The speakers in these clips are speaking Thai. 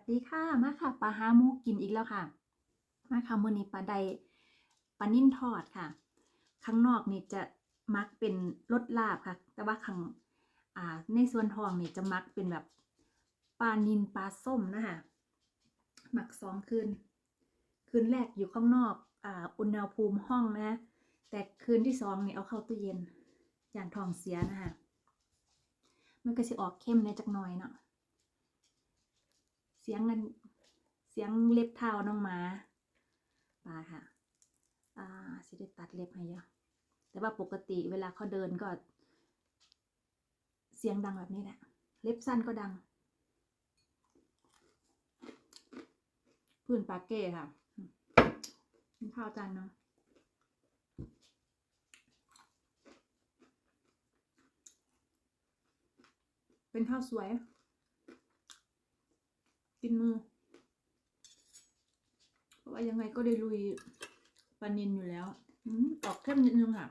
วัสดีค่ะ มาค่ะปลาฮามูกินอีกแล้วค่ะ มาค่ะมื้อนี้ปลาไดปลานิ่นทอดค่ะ ข้างนอกนี่จะมักเป็นรสลาบค่ะ แต่ว่าข้างอ่าในส่วนทองนี่จะมักเป็นแบบปลานินปลาส้มนะคะหมักสองคืน คืนแรกอยู่ข้างนอกอ่าอุณหภูมิห้องนะ แต่คืนที่สองนี่เอาเข้าตู้เย็น อย่างทองเสียนะคะมันก็สิออกเข้มในจักหน่อยเนาะ เสียงเงินเสียงเล็บเท้าน้องหมาปลาค่ะ อ่าสิได้ตัดเล็บให้เยอะแต่ว่าปกติเวลาเขาเดินก็ เสียงดังแบบนี้แหละ เล็บสั้นก็ดัง พื้นปาเก้ค่ะกินข้าวจานเนาะเป็นข้าวสวย กินมือ เพราะว่ายังไงก็ได้ลุยปลานินอยู่แล้วอออกเข้มนิดนึงค่ะ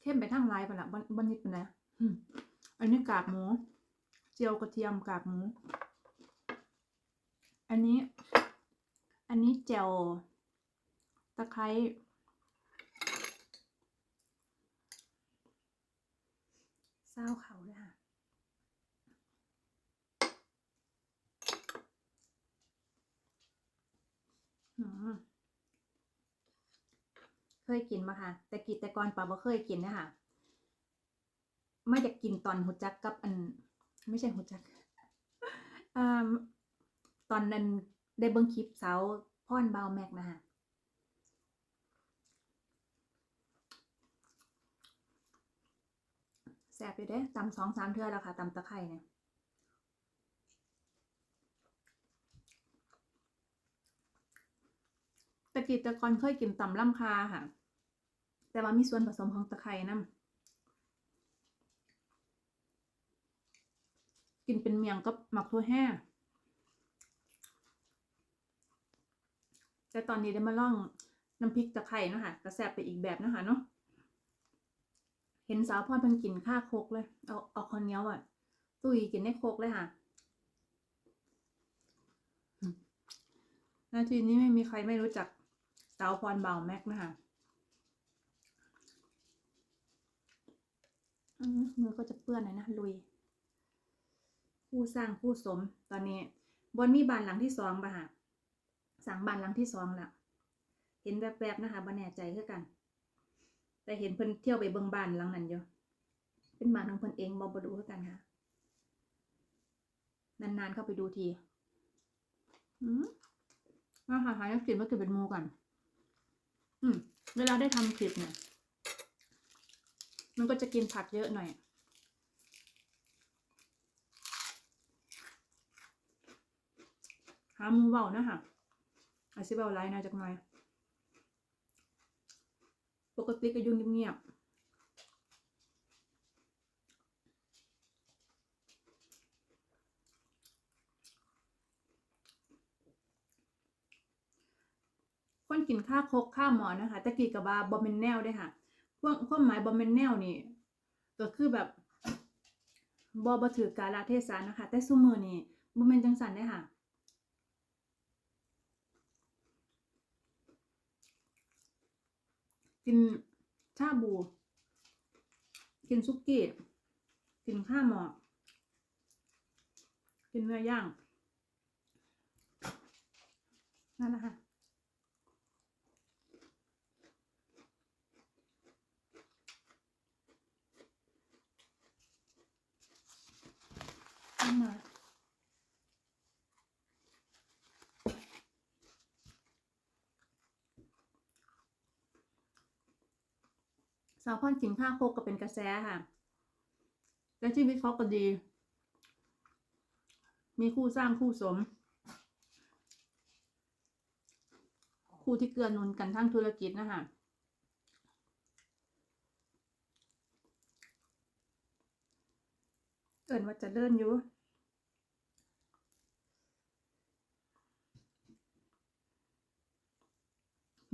เข้มไปทางลายไปละบนบนนิดไปนะ อันนี้กากหมู เจียวกระเทียมกากหมู อันนี้ อันนี้แจ่วตะไคร้ ศร้าเขาเลยค่ะเคยกินมาค่ะ แต่กีแต่ก่อนป่าบ่เคยกินนะคะไม่อยากกินตอนหุจักกับอัน ไม่ใช่หุจักอตอนนั้นได้เบิ่งคลิปสาวพ่อนบาวแม็กนะคะ แสบอยู่เด้ตำสองสามเทื่อแล้วค่ะตำตะไคร่เนี่ยตะกี้ต่ก่อนเคยกินตำล่ำคาค่ะ แต่ว่ามีส่วนผสมของตะไคร่นํกินเป็นเมียงกับหมักทั่วแห้งแต่ตอนนี้ได้มาล่องน้ำพริกตะไคร่นะคะกระแสบไปอีกแบบนะคะเนาะ เห็นสาวพรเพิ่นกินข้าโคกเลย เอาเอาข้าวเนียวอะ ตุยกินในโคกเลยค่ะนาทีนี้ไม่มีใครไม่รู้จักสาวพรบ่าแม็กนะคะมือก็จะเปื้อนหน่อยนะลุย ผู้สร้างผู้สมตอนนี้บนมีบานหลังที่สองป่ะค่ะสั่งบานหลังที่สองแล้วเห็นแวบๆนะคะบ่แน่ใจคือกัน แต่เห็นเพิ่นเที่ยวไปเบิ่งบ้านหลังนั้นอยู่เป็นบ้านของเพิ่นเองบ่บ่รู้คือกันค่ะนานๆเข้าไปดูทีอืมมาหาหานักกินว่ากินเป็นมูกัน อืม เวลาได้ทำคลิปเนี่ย มันก็จะกินผักเยอะหน่อย หามูเบานะคะอาซิเบาไลน์นะจักหน่อย ปกติก็อยุ่งเงียบคนกินข้าวโคกข้าวหมอนะคะตะกี้กับบาบอมเมนแนวด้ค่ะพวกความหมายบอมเมนแนวนี่ก็คือแบบบอบถือกาลเทศะนะคะ แต่ซุมือนี่บอมเมนจังสันได้ค่ะ กินชาบู กินซุกี้ กินข้าวหมอกินเนื้อย่าง นั่นแหละค่ะนั่นแหละ สาวพ่อนกินข้าวโคกก็เป็นกระแสค่ะและชีวิตเขาก็ดี มีคู่สร้างคู่สม คู่ที่เกื้อหนุนกันทั้งธุรกิจนะคะเอินว่าจะเลื่อนอยู่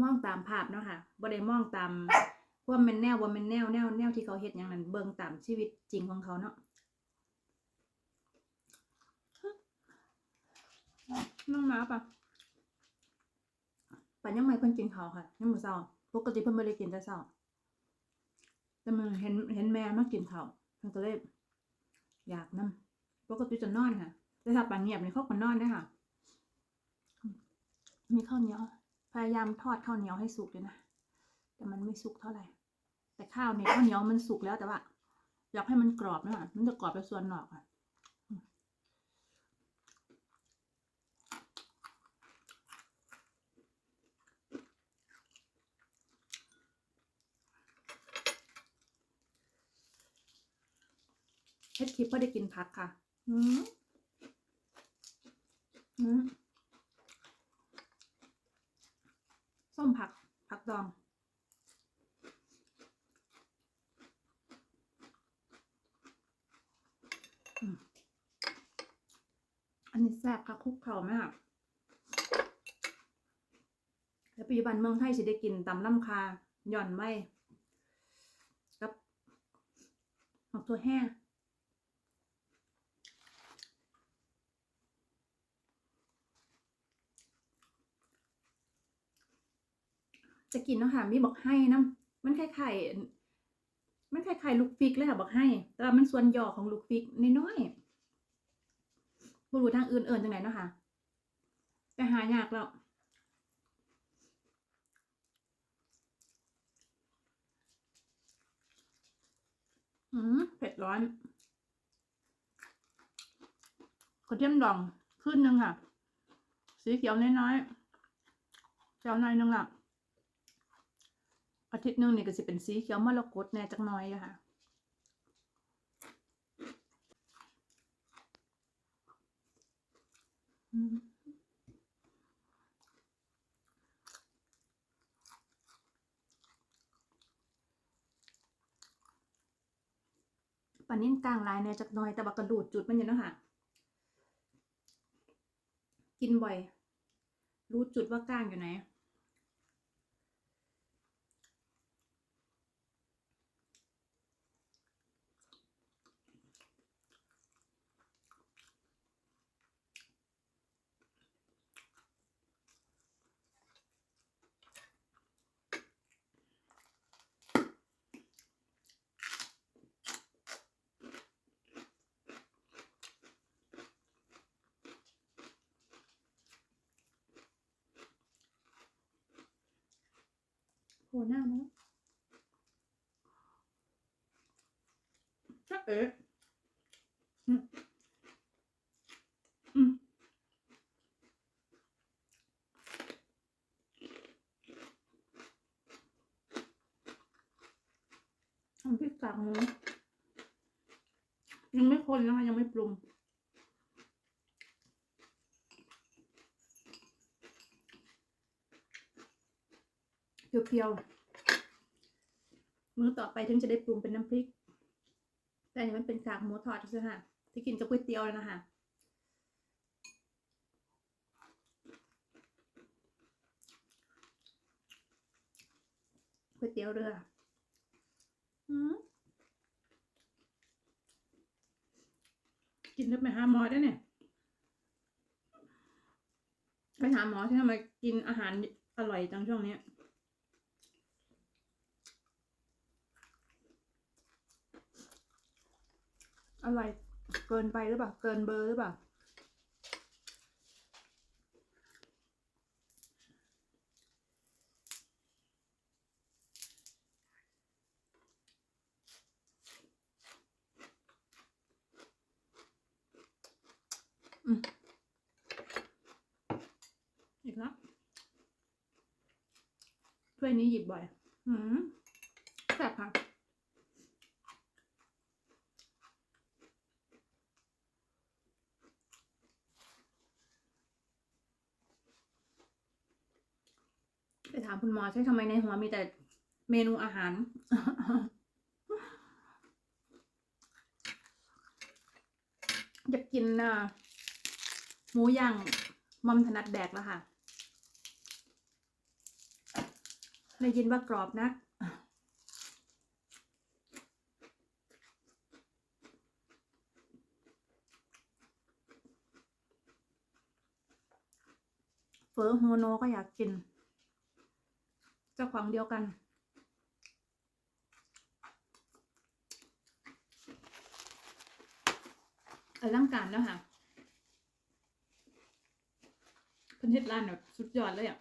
มองตามภาพเนาะค่ะบ่ได้มองตาม ว่าแมันแนวว่าแมันแนวแนวแนวที่เขาเฮ็ดอย่างนั้นเบิ่งตามชีวิตจริงของเขาเนาะน้องหมาปะปันยังไม่เพิ่นกินข้าค่ะยังมือเช้าปกติเพิ่นบ่ได้กินแต่เช้าแต่มันเห็นเห็นแม่มากินข้าวเพิ่นก็เลยอยากนํปกติจะนอนค่ะ แต่ถ้าปานเงียบนี่เขาก็นอนได้ค่ะ มีข้าวเหนียว พยายามทอดข้าวเหนียวให้สุกเลยนะ แต่มันไม่สุกเท่าไหร่ แต่ข้าวเนี่ยข้าวเหนียวมันสุกแล้วแต่ว่า อยากให้มันกรอบนะมันจะกรอบไปส่วนนอกอะเฮ็ดคลิปเพื่อได้กินผักค่ะ อืมอืมส้มผัก ผักดอง อันนี้แซ่บค่ะคุกเข่ามากแล้วปัจจุบันเมืองไทยสิได้กินตำล่ำคาหย่อนไม่กับหอกตัวแห้งจะกินเนาะค่ะมีบอกให้นะมันคล้ายๆ มันคล้ายๆลูกฟิกเลยค่ะบอกให้ แต่ว่ามันส่วนหย่อของลูกฟิกน้อยๆบรูทางอื่นเอินจังไหนเนาะค่ะ แต่หายากแล้วอืมเผ็ดร้อนกระเทียมดองขึ้นหนึ่งค่ะ สีเขียวน้อยๆเจ้าหน่อยหนึงอะ อาทิตย์นึงนี่ก็สิเป็นสีเขียวมรกตแน่จักน้อยอะค่ะปานิ่นกลางลายแน่จักน้อยแต่ว่ากระดูดจุดมันอยู่นะค่ะ กินบ่อย รู้จุดว่ากลางอยู่ไหน โหหน้ามั้งเอ๋อืมอืมทำพริกกากหมูยังไม่คนนะคะยังไม่ปรุง เพียวๆมื้อต่อไปถึงจะได้ปรุงเป็นน้ำพริก แต่อันนี้มันเป็นกากหมูทอดใช่ไหมคะที่กินกับก๋วยเตี๋ยวเลยนะคะก๋วยเตี๋ยวเรืออืมกินได้ไปหาหมอได้เนี่ย ไปหาหมอที่ทำไมกินอาหารอร่อยจังช่วงนี้ อร่อยเกินไปหรือเปล่า เกินเบอร์หรือเปล่าอืมอีกแล้วถ้วยนี้หยิบบ่อย อืม คุณหมอใช่ทำไมในหัวมีแต่เมนูอาหาร อยากกินนะหมูย่างมัมถนัดแดกแล้วค่ะ ได้ยินว่ากรอบนะักเฟอโฮโนก็อยากกิน จ้าของเดียวกัน อลังการแล้วค่ะพิ่นเฮ็ดร้านแบบสุดยอดเลยอะ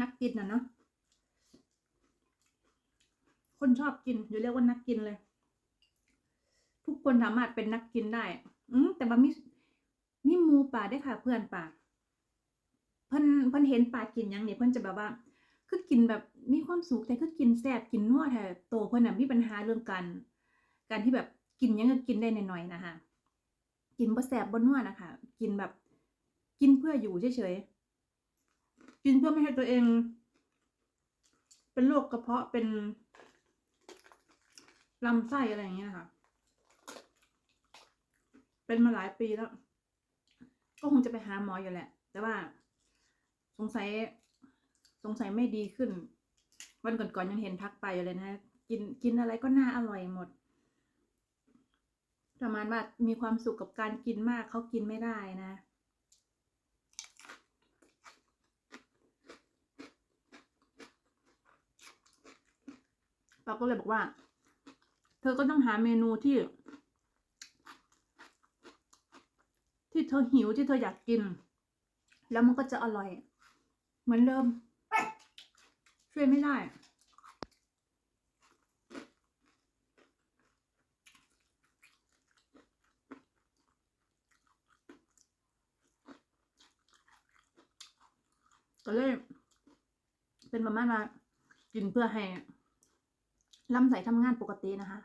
นักกินนะเนาะ คนชอบกินอยู่เรียกว่านักกินเลย ทุกคนสามารถเป็นนักกินได้ อืมแต่ว่ามีมีมูป่าได้ค่ะเพื่อนป่าเพิ่นเพิ่นเห็นป่ากินยังเนี่ยเพิ่นจะแบบว่า คือกินแบบมีความสุขแต่คือกินแซ่บกินนัวแต่โตเพิ่นน่ะมีปัญหาเรื่องการการที่แบบกินยังก็กินได้หน่อยๆนะคะกินบ่แซ่บบ่นัวนะคะกินแบบกินเพื่ออยู่เฉยๆกินเพื่อไม่ให้ตัวเอง เป็นโรคกระเพาะเป็นลำไส้อะไรอย่างเงี้ยนะคะเป็นมาหลายปีแล้ว ก็คงจะไปหาหมออยู่แหละ แต่ว่า สงสัย สงสัยไม่ดีขึ้น วันก่อนๆยังเห็นทักไปเลยนะ กินกินอะไรก็น่าอร่อยหมด ประมาณว่ามีความสุขกับการกินมากเขากินไม่ได้นะปาก็เลยบอกว่า เธอก็ต้องหาเมนูที่ ที่เธอหิวที่เธออยากกิน แล้วมันก็จะอร่อย เหมือนเดิม ช่วยไม่ได้ ก็เลย เป็นประมาณว่ากินเพื่อให้ลำไส้ทำงานปกตินะคะ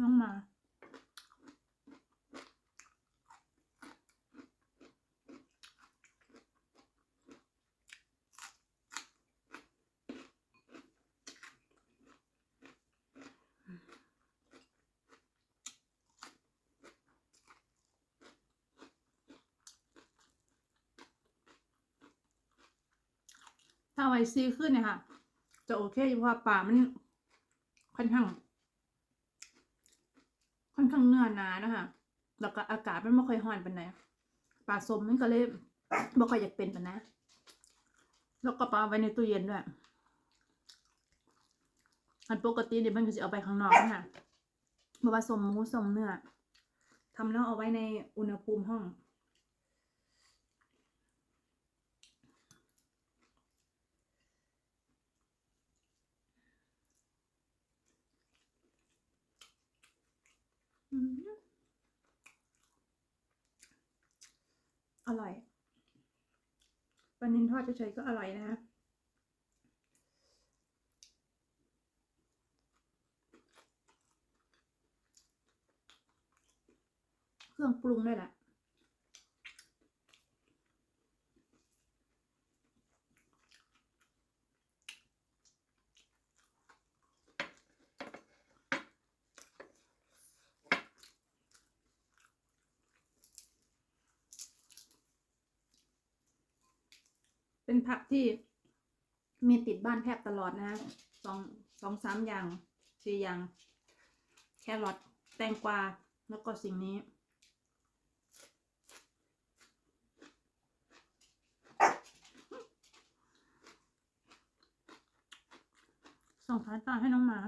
น้องมา ไวซีขึ้นเนี่ยค่ะ จะโอเคอยู่เพราะป่ามันค่อนข้าง ค่อนข้างเนื้อหนานะคะแล้วก็อากาศมันไม่ค่อยร้อนปานใดปลาสมมันก็เลยบ่ค่อยอยากเป็นปานนะ แล้วก็ปลาไว้ในตู้เย็นด้วย อันปกติเดี๋ยวมันก็จะเอาไปข้างนอกนะคะเพราะว่าสมหมูสมเนื้อทำแล้วเอาไว้ในอุณหภูมิห้อง อร่อยปลานินทอดเฉยๆก็อร่อยนะเครื่องปรุงด้วยแหละ เป็นผักที่มีติดบ้านแทบตลอดนะสองสองสามอย่างสี่อย่าง แครอทแตงกวาแล้วก็สิ่งนี้ ส่งสายตาให้น้องหมา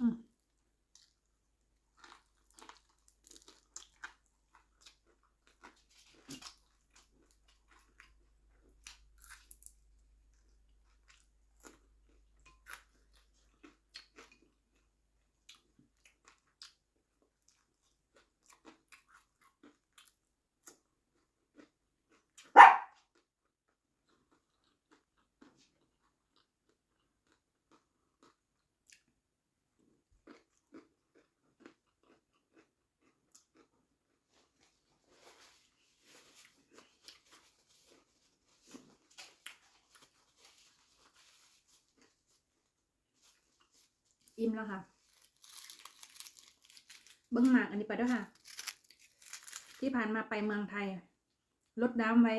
อืม อิ่มแล้วค่ะ เบิ้องหมากอันนี้ไปด้วยค่ะ ที่ผ่านมาไปเมืองไทย ลดน้ำไว้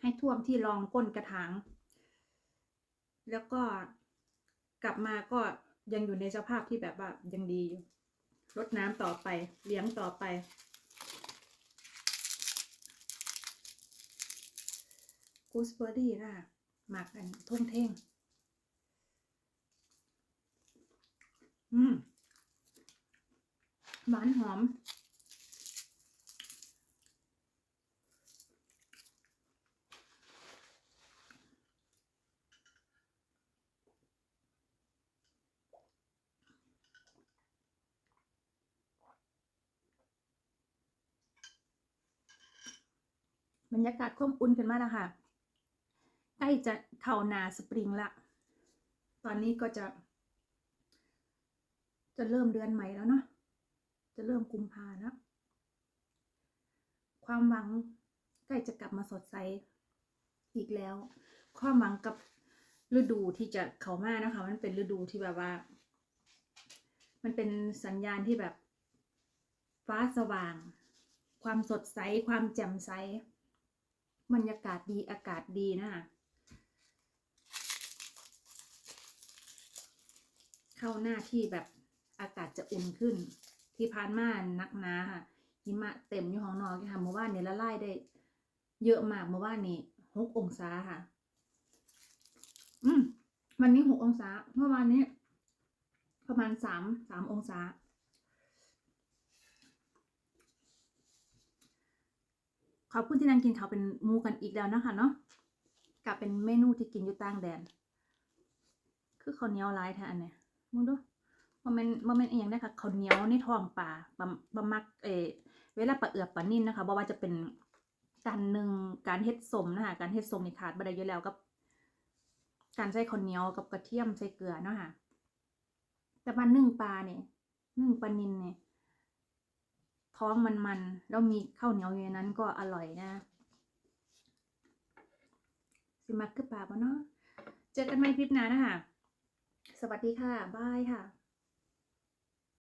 ให้ท่วมที่รองก้นกระถาง แล้วก็กลับมาก็ยังอยู่ในสภาพที่แบบว่ายังดีอยู่รดน้ำต่อไป เลี้ยงต่อไป กูสเบอร์รี่นะหมักกันท่งเท่ง อืม หวานหอม บรรยากาศค่มอุ่นขึ้นมาแล้วค่ะใกล้จะเข้านาสปริงละ ตอนนี้ก็จะ จะเริ่มเดือนใหม่แล้วเนาะ จะเริ่มกุมภาแล้วความหวังใกล้จะกลับมาสดใสอีกแล้ว ความหวังกับฤดูที่จะเข้ามานะคะ มันเป็นฤดูที่แบบว่า มันเป็นสัญญาณที่แบบ ฟ้าสว่าง ความสดใส ความแจ่มใสบรรยากาศดีอากาศดีนะคะเข้าหน้าที่แบบอากาศจะอุ่นขึ้น ที่ผ่านมานักหนาค่ะหิมะเต็มอยู่ห้องนอกค่ะเมื่อวานนี้ละลายได้ เยอะมากเมื่อวานนี้หกองศาค่ะ อืมวันนี้หกองศาเมื่อวานนี้ ประมาณสามสามองศาขอบคุณที่นั่งกินเขาเป็นมูกันอีกแล้วนะคะเนาะกับเป็นเมนูที่กินอยู่ต่างแดน คือข้าวเหนียวหลายแท้อันเนี่ยมึงดู มันเป็นมันเป็นอหย่างได้ค่ะข้าวเหนียวในท้องปลาบะบะมักเอเวลาปลาเอือบปลานิ่นนะคะบ่ว่าจะเป็นการหนึ่งการเฮ็ดสมนะคะการเฮ็ดสมนี่ขาดบ่ได้อยู่แล้วกับ การใส่ข้าวเหนียวกับกระเทียมใส่เกลือเนาะค่ะแต่มานึ่งปลาเนี่ยนึ่งปลานินเนี่ยท้องมันมันๆแล้วมีข้าวเหนียวอยู่ในนั้นก็อร่อยนะสิมักคือปลาปะเนาะเจอกันใหม่คลิปหน้านะคะสวัสดีค่ะ บายค่ะ